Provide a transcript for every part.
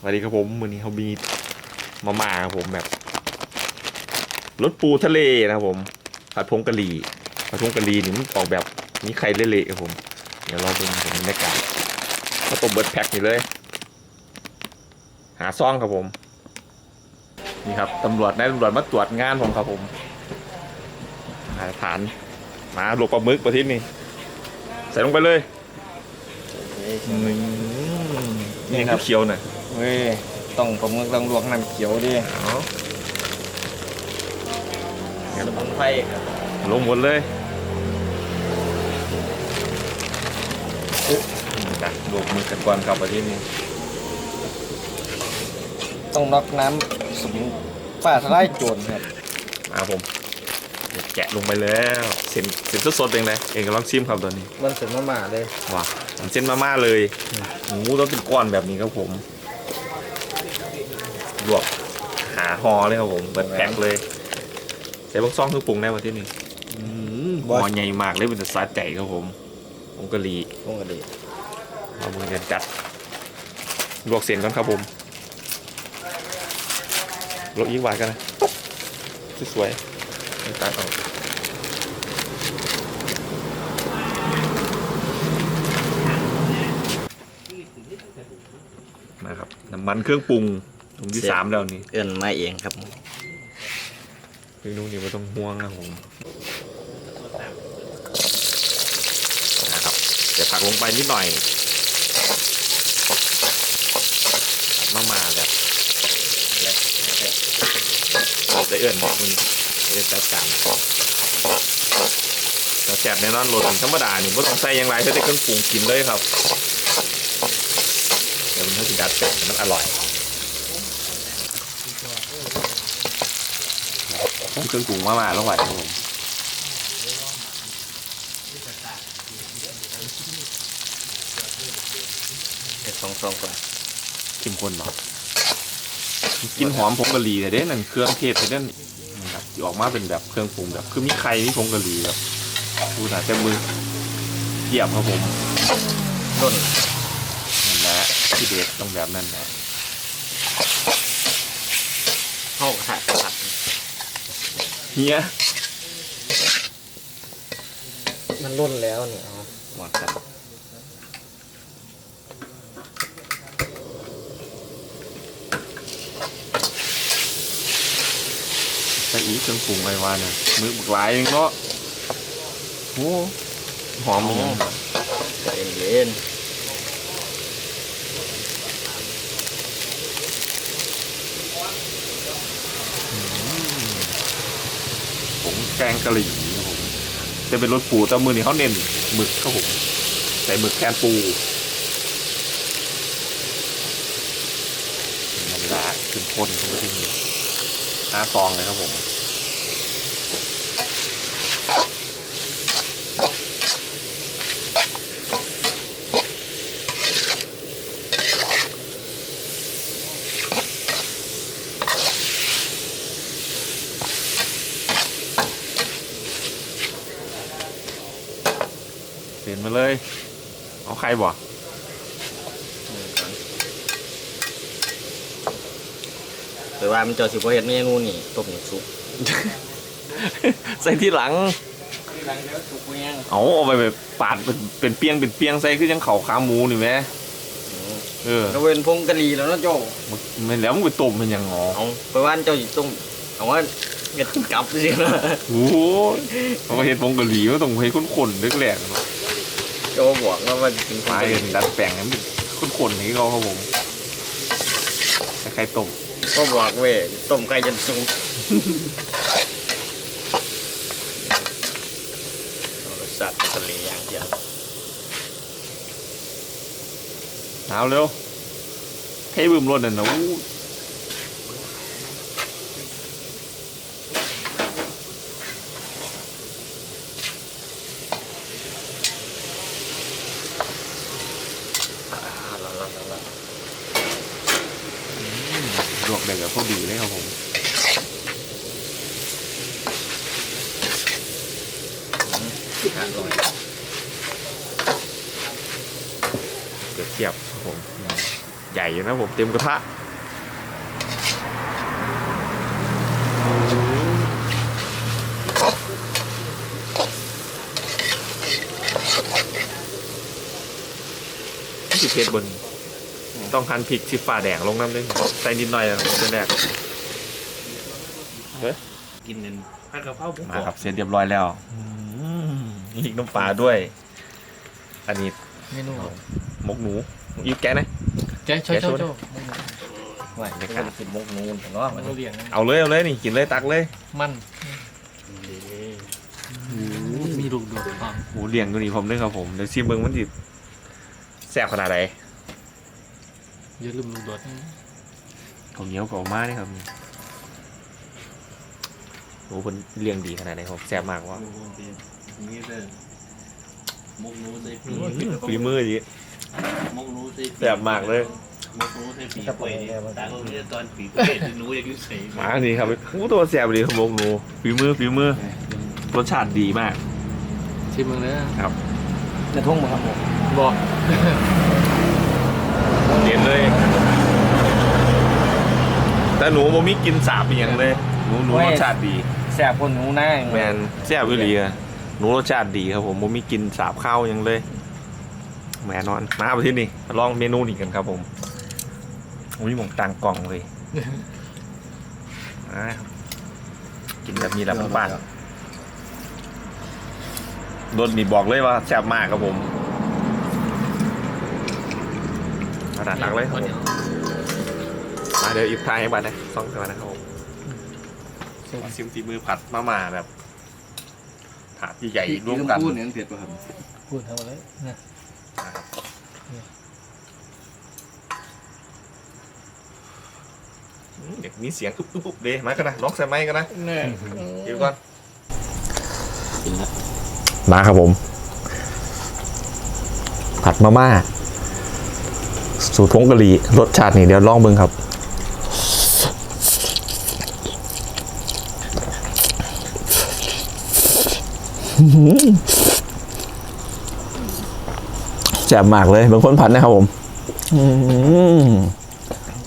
สวัสดีครับผมวันนี้เขามีมาม่าครับผมแบบรสปูทะเลนะครับผมผัดพงกะหรี่ผัดพงกะหรี่นี่มันออกแบบมีไข่เละๆครับผม เดี๋ยวเราดูผมบรรยากาศข้าวต้มเบิร์ดแพ็คนี่เลย หาซ่องครับผม นี่ครับตำรวจนายตำรวจมาตรวจงานผมครับผมหาฐานมาหลบปลาหมึกประทิศนี่ใส่ลงไปเลยอืมนี่ครับเคี้ยวหน่อย เว้ยต้องผมกต้องลวกน้ำเขียวดิเอาสมุนไพรครับลงหมดเลยนะลวกมือกันก่อนครับประทิศนี้ต้องน็อกน้ำสมุนป้าทลายโจรครับมาผมเดี๋ยวแกะลงไปแล้วเส้นเส้นสดๆเองเลยเองกำลังชิมครับตอนนี้มันเสร็จมาม่าเลยว้าเส้นมาม่าเลยหมูต้องเป็นก้อนแบบนี้ครับผม ลวกหาหอเลยครับผมเปิดแพ็คเลยใส่บักซองเครื่องปรุงได้มาที่นี่อืมหอใหญ่มากเลยเป็นสาใจครับผมผมกะหรี่ปกติเอามือจะจัดลวกเส้นก่อนครับผมลวกอีกหวานกันนะสวยๆนี่ตัดออกนะครับน้ำมันเครื่องปรุง ตรงที่สามแล้วนี่เอื้อนมาเองครับเมนูนี้ไม่ต้องห่วงนะผมนะครับเดี๋ยวผักลงไปนิดหน่อยมามาแบบได้เอื่อนบอกมันเอื่อนจัดการแต่แซ่บแน่นอนรสธรรมดานี่ไม่ต้องใส่อย่างไรใช้แต่เครื่องปรุงกินเลยครับเดี๋ยวมันให้สิดัดแปลงมันอร่อย เครื่องปรุงมามาแล้วไหวครับผมเด็ดสองสองก่อนเข้มข้นเนาะกินหอมผงกะหรี่แต่เด้นั่นเครื่องเทศแต่เด้นนะครับที่ออกมาเป็นแบบเครื่องปรุงแบบ คือมีไข่มีผงกะหรี่แบบดูหนาเต็มมือเทียบครับผมต้นนั่นแหละที่เด็ดต้องแบบนั้นแหละห้องขัดขัด เฮียมันร่นแล้วเนี่ยเอาหมดครับใส่อีกเครื่องปรุงอะไรวะเนี่ยมือบักหลายเองเนาะโอ้หอมเหมือนกันเย็นเย็น แกงกะหรี่ครับผมจะเป็นรสปูแต่มือนี้เขาเน้นหมึกครับผมใส่หมึกแทนปูมันละขึ้นข้นขึ้นที่นี่หน้าซองเลยครับผม เห็นมาเลย เอาใครบ่แต่ว่ามันเจอสิบเห็ดเมนูนี่ต้มหนึ่งซุปใส่ที่หลังหลังแล้วสุกยังเอาเอาไปแบบปาดเป็นเป็นเปียงเป็นเปียงใส่คือยังเข่าขาหมูนี่แหมเออก็เป็นพงกะหรี่แล้วนะโจมันไม่แล้วมันไปต้มมันยังงอเอาไปว่านเจ้าสิต้มเอาว่าเงินกลับสินะโอ้โหเอาไปเห็ดผงกะหรี่ก็ต้องเห็ดข้นๆเล็กแหลกๆเนาะ โจบอกว่ามันกินมาเห็นดัดแปลงให้มันข้นๆให้เขาครับผมใครต้มก็บอกเว้ยต้มไก่จนสุกรสชาติทะเลอย่างเดียวเอาเร็วให้บึมรถน่ะนะอู้ อ่าละละละละ ลวกได้แบบพอดีเลยครับผมอร่อยเกือบเทียบครับผม ใหญ่อยู่นะผมเต็มกระทะนี่คือเพชรบน ต้องหั่นพริกชิฟ้าแดงลงน้ำด้วยใส่นิดหน่อยนะเป็นแรกกินเงินผัดกะเพราหมูกมารอครับบเสร็จเรียบร้อยแล้วอีกน้ำปลาด้วย อันนี้เมนูหมกหนูอีกแกะนะแจ๊ช่วยช่วยช่วยไหวไม่กล้ากินมกนูนผมว่ามัมันนเรียงนะเอาเลยเอาเลยนี่กินเลยตักเลยมันมีลูกดวงอะหมูเลี้ยงตัวนี้ผมด้วยครับผมเดี๋ยวซีเบิงมันจิแซ่บขนาดไหน อย่าลืมลูกดวงผมเหนียวกว่ามาเนี่ยครับโอ้คนเลี้ยงดีขนาดไหนครับแซ่บมากว่านี่เลยมกนูใส่ปีฝีมือดีมกนูใส่ปีแซ่บมากเลยมกนูใส่ปีเปิดตาเขาเรียกตอนปีเปิดหนูอยากยุ่ใส่มาอันนี้ครับโอ้ตัวแซ่บดีครับหมกหนูฝีมือฝีมือรสชาติดีมากชิมมึงเลยจะทุ่งมาครับผมบอก เด่นเลย แต่หนูบ่มีกินสาบอหย่างเลยหนูหนูรสชาติดีแซ่บคนหนูหน้าแมนแซ่บวิลีอะหนูรสชาติดีครับผมผมมีกินสาบข้าวยังเลยแม่นอนมาไปที่นี่มาลองเมนูนี้กันครับผมอุ้ยหมองต่างกล่องเลยมาครับกินแบบนี้แหละบ้านๆโดนนี่บอกเลยว่าแซ่บมากครับผม ขนาดหลักเลยครับผมมาเดี๋ยวอีกทายให้บัตรนะสองตัวนะครับผมมาซิมฝีมือผัดมาม่าแบบถาดใหญ่ๆร่วมกันพูดเนี่ยเผ็ดป่ะครับพูดทำอะไรนะอืมเด็กมีเสียงอุ๊บอุ๊บอุ๊บเดมากันนะล็อกใส่ไม้กันนะเนี่ยเดี๋ยวก่อนมาครับผม ผัดมาม่า สูตรผงกะหรี่รสชาตินี่เดี๋ยวลองเบิ่งครับ แจ่บมากเลยบางคนผัดนะครับผมอืม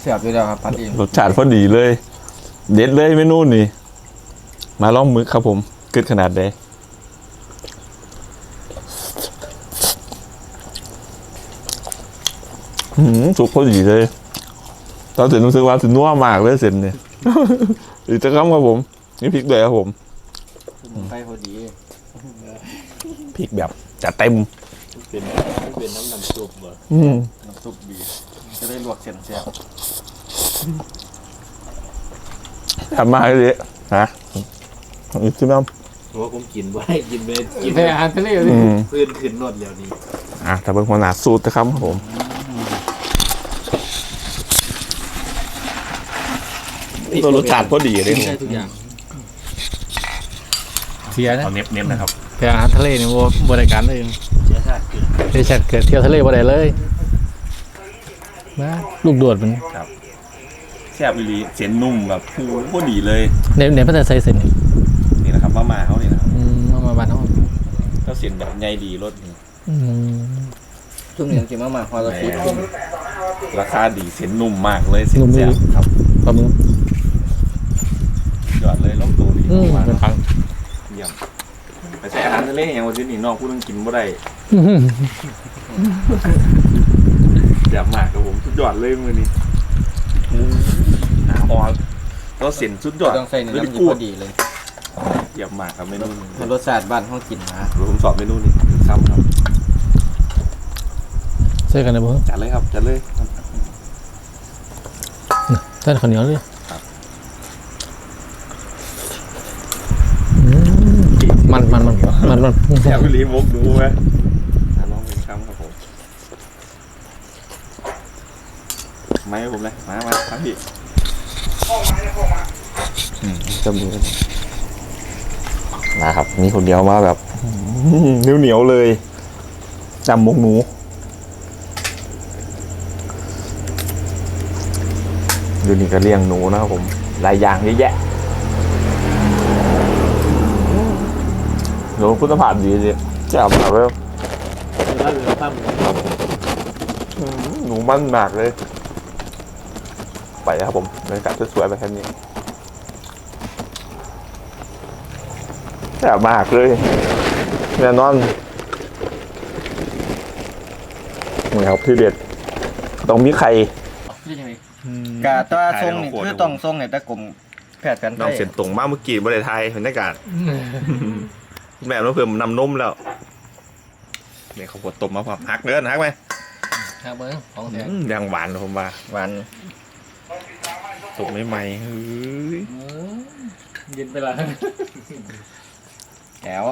แซ่บอยู่แล้วครับพัดเองรสชาติพอดีเลย เด็ดเลยเมนูนี่ มาลองมึกครับผมกึดขนาดใด หืมสุกพอดีเลย ตอนเสร็จรู้สึกว่าถึงนัวมากเลยเสร็จเนี่ยอีกจะคำครับผม นี่พริกเลยครับผมไปพอดีพริกแบบจัดเต็มเป็นเป็นน้ำน้ำซุปเหรออืมน้ำซุปดีจะได้ลวกเส้นแซ่บทำมาให้เลยนะอีกชิ้นน้ว่าผมกินไว้กินไปกินแพรอาหารทะเลำเลยอืมพื้นขึ้นนวดแล้วนี่อะแต่เป็นคนหนาสูตรนะครับผม รสชาติพอดีเลยได้ทุกอย่างเสียนะเอาเน็บเน็บนะครับแพรอาหารทะเลเนี่ยว่าบริการเลยเสียชาติเกิดเดชัดเกิดเที่ยวทะเลบ่ได้เลยนะลูกดวดมันแซ่บอีหลีเสียนนุ่มแบบผูพอดีเลยในในพัฒนาไซเซ็นนี่นี่นะครับมาม่าเขาเนี่ยนะครับอืมเอามาบ้านเขาเขาเสียนแบบใหญ่ดีรสนี่อืมช่วงนี้กินมากๆพอเราคิดราคาดีเสียนนุ่มมากเลยเสียนแซ่บครับปลาหมึกยอดเลยล องดูดีอืม มากเป็นคฟัรับงเยี่ยมไปใช้อาหารทะเลอย่างวันนี้นอกพูดต้องกินบ่ได้อื้อหือแซ่บมากครับผมสุดยอดเลยมือนี้อะอ่อนเราเสียนสุดยอดต้องใส่เนื้อเลยน้ำกูพดอดีเลยเยี่ยมมากครับเมนูนี้มันรสชาติบ้านเขากินนะเดี๋ยวผมสอบเมนูนี้ซ้ำครับใช่กันนะเพื่อนจัดเลยครับจัดเลย ท่านข้าวเหนียวเลย ครับ อืมมัน มันมันมันมันแซ่บอีหลีมกดูไหมอะลองเป็นคำครับผมไม่ให้ผมเลยมามาครับพี่อืมจำดูนะครับ มีคนเดียวมาแบบเหนียวเหนียวๆเลยจำมกหนูอยู่นี่ก็เลี้ยงหนูนะครับผมหลายอย่างเยอะแยะ หนูคุณภาพดีเลยจับแบบว่าแล้วเหลือตั้มหนูมันมากเลย ไปครับผมบรรยากาศสวยๆแบบนี้แซ่บมากเลยแน่นอนนี่ครับที่เด็ดต้องมีไข่กะตัวทรงนี่คือต้องทรงเนี่ยแต่กลมแพทย์แผนไทน้องยเส้นตรงมากเมื่อกี้บริไทยบรรยากาศ แม่เราเพิ่มนำนมแล้วเนี่ยเขาวโพดต้มมาพร้อมหักเนื้อหักไหมครับเบิ้งของแสงอืมยังหวานเลยผมว่าหวานสุกไม่ไหมเฮ้ย เย็นไปละแก้ว